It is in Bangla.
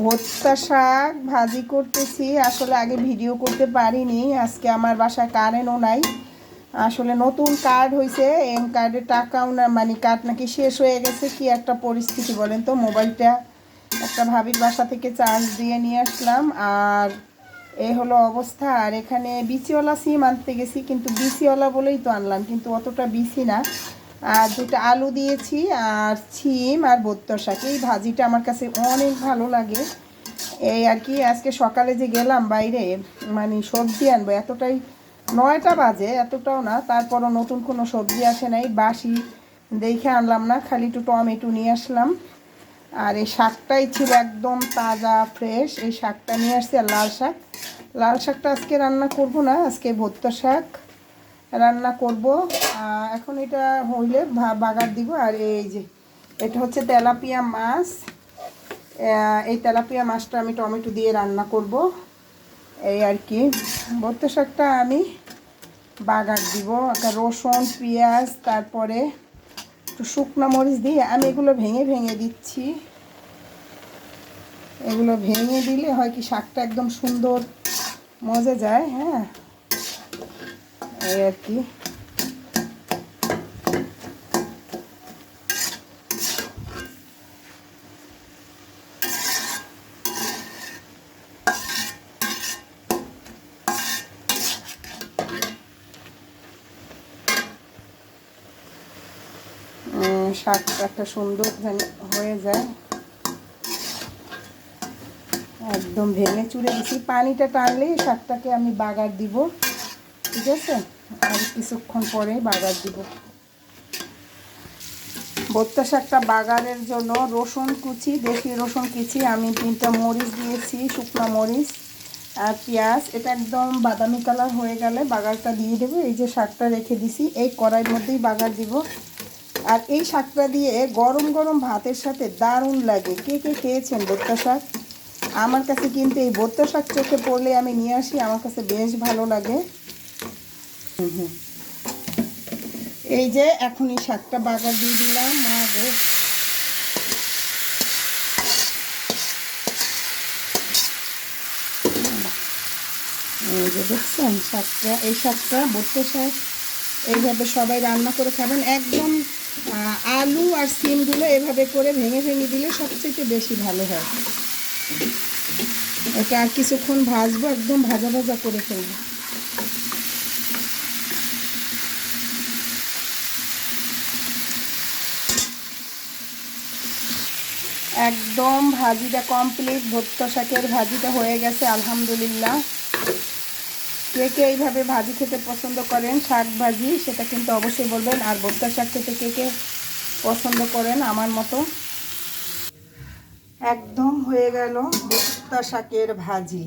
ভর্তা শাক ভাজি করতেছি। আসলে আগে ভিডিও করতে পারিনি। আজকে আমার বাসায় কারেন্টও নাই। আসলে নতুন কার্ড হয়েছে এম কার্ডের টাকাও না মানে কার্ড নাকি শেষ হয়ে গেছে। কি একটা পরিস্থিতি বলেন তো? মোবাইলটা একটা ভাবির বাসা থেকে চার্জ দিয়ে নিয়ে আসলাম। আর এই হলো অবস্থা। আর এখানে বিচিওয়ালা সিম আনতে গেছি, কিন্তু বিচিওয়ালা বলেই তো আনলাম। কিন্তু অতটা বিচি না। আর দুটো আলু দিয়েছি, আর ছিম আর বত্ত শাক। এই ভাজিটা আমার কাছে অনেক ভালো লাগে। এই আর কি, আজকে সকালে যে গেলাম বাইরে মানে সবজি আনব, এতটাই নয়টা বাজে, এতটাও না, তারপরও নতুন কোনো সবজি আসে নাই, বাসি দেখে আনলাম না, খালি একটু টমেটো নিয়ে আসলাম। আর এই শাকটাই ছিল একদম তাজা, ফ্রেশ, এই শাকটা নিয়ে আসছি, আর লাল শাক। লাল শাকটা আজকে রান্না করব না, আজকে ভত্ত শাক। রান্না করব। এখন এটা হইলে বাগার দিব। আর এই যে, এটা হচ্ছে তেলাপিয়া মাছ। এই তেলাপিয়া মাছটা আমি টমেটো দিয়ে রান্না করব। এই আর কি। ভত্ত শাকটা আমি বাগার দিব। একটা রসুন, পেঁয়াজ, তারপরে একটু শুকনো মরিচ দিয়ে আমি এগুলো ভেঙে ভেঙে দিচ্ছি। এগুলো ভেঙে দিলে হয় কি শাকটা একদম সুন্দর মজে যায় হ্যাঁ? এই আর কি। শাকটা একটা সুন্দর হয়ে যায়। একদম ভেঙে চুড়ে দিছি। পানিটা টানলে শাকটাকে আমি বাগার দিব। ঠিক আছে? আর কিছুক্ষণ পরে বাগার দিব। ভর্তা শাকটা বাগারের জন্য রসুন কুচি, দেশি রসুন কুচি, আমি তিনটা মরিচ দিয়েছি, শুকনো মরিচ আর পেঁয়াজ। এটা একদম বাদামি কালার হয়ে গেলে বাগারটা দিয়ে দেবো। এই যে শাকটা রেখে দিছি, এই কড়াইয়ের মধ্যেই বাগার দিব। আর এই শাকটা দিয়ে গরম গরম ভাতের সাথে দারুণ লাগে। কে কে খেয়েছেন ভর্তা শাক? আমার কাছে কিন্তু এই ভর্তা শাক চোখে পড়লে আমি নিয়ে আসি, আমার কাছে বেশ ভালো লাগে। এই যে এখন এই শাকটা বাগার দিয়ে দিলাম, মা এই যে দেখছেন শাকটা, এই শাকটা ভর্তা শাক, এইভাবে সবাই রান্না করে খাবেন। একদম আলু আর সিমগুলো এভাবে করে ভেঙে ভেঙে দিলে সবচেয়ে বেশি ভালো হয়। এটা আর কিছুক্ষণ ভাজবো, একদম ভাজা ভাজা করে ফেলব। একদম ভাজিটা কমপ্লিট ভর্তা শাকের ভাজিটা হয়ে গেছে, আলহামদুলিল্লাহ। কে কে এইভাবে ভাজি খেতে পছন্দ করেন, শাক ভাজি, সেটা কিন্তু অবশ্যই বলবেন। আর ভর্তা শাক খেতে কে কে পছন্দ করেন, আমার মতো। একদম হয়ে গেল ভর্তা শাকের ভাজি।